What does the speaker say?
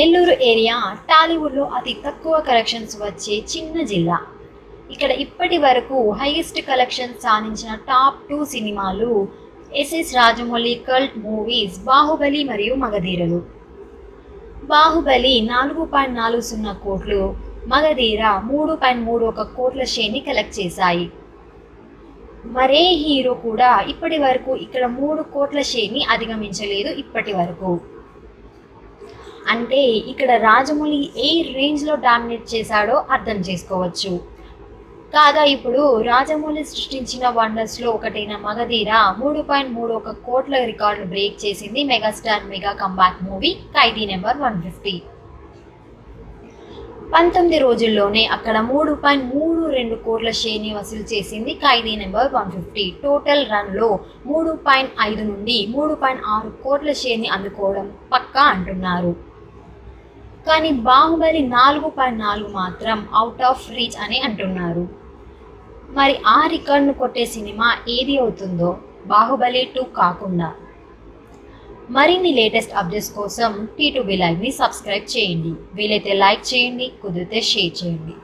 Nellore area టాలీవుడ్లో అతి తక్కువ కలెక్షన్స్ వచ్చే చిన్న జిల్లా. ఇక్కడ ఇప్పటి వరకు హైయెస్ట్ కలెక్షన్ సాధించిన టాప్ టూ సినిమాలు S S Rajamouli cult movies Baahubali మరియు మగధీరలు. బాహుబలి నాలుగు పాయింట్ నాలుగు సున్నా కోట్లు మగధీర మూడు పాయింట్ మూడు ఒక కోట్ల షేర్ని కలెక్ట్ చేశాయి. మరే హీరో కూడా ఇప్పటి వరకు ఇక్కడ మూడు కోట్ల షేర్ని అధిగమించలేదు ఇప్పటి వరకు. అంటే ఇక్కడ రాజమౌళి ఏ రేంజ్లో డామినేట్ చేశాడో అర్థం చేసుకోవచ్చు. కాగా ఇప్పుడు రాజమౌళి సృష్టించిన వండర్స్లో ఒకటైన మగధీర మూడు పాయింట్ మూడు ఒక కోట్ల రికార్డు బ్రేక్ చేసింది megastar mega comeback movie Khaidi number one fifty పంతొమ్మిది రోజుల్లోనే అక్కడ మూడు పాయింట్ మూడు రెండు కోట్ల షేర్ని వసూలు చేసింది Khaidi number one fifty total రన్లో మూడు పాయింట్ ఐదు నుండి మూడు పాయింట్ ఆరు కోట్ల షేర్ని అందుకోవడం పక్కా అంటున్నారు. కానీ బాహుబలి నాలుగు పాయింట్ నాలుగు మాత్రం అవుట్ ఆఫ్ రీచ్ అని అంటున్నారు. మరి ఆ రికార్డును కొట్టే సినిమా ఏది అవుతుందో బాహుబలి టూ కాకుండా. మరిన్ని లేటెస్ట్ అప్డేట్స్ కోసం టీ టు బి లైవ్ని సబ్స్క్రైబ్ చేయండి. వీలైతే లైక్ చేయండి కుదిరితే షేర్ చేయండి.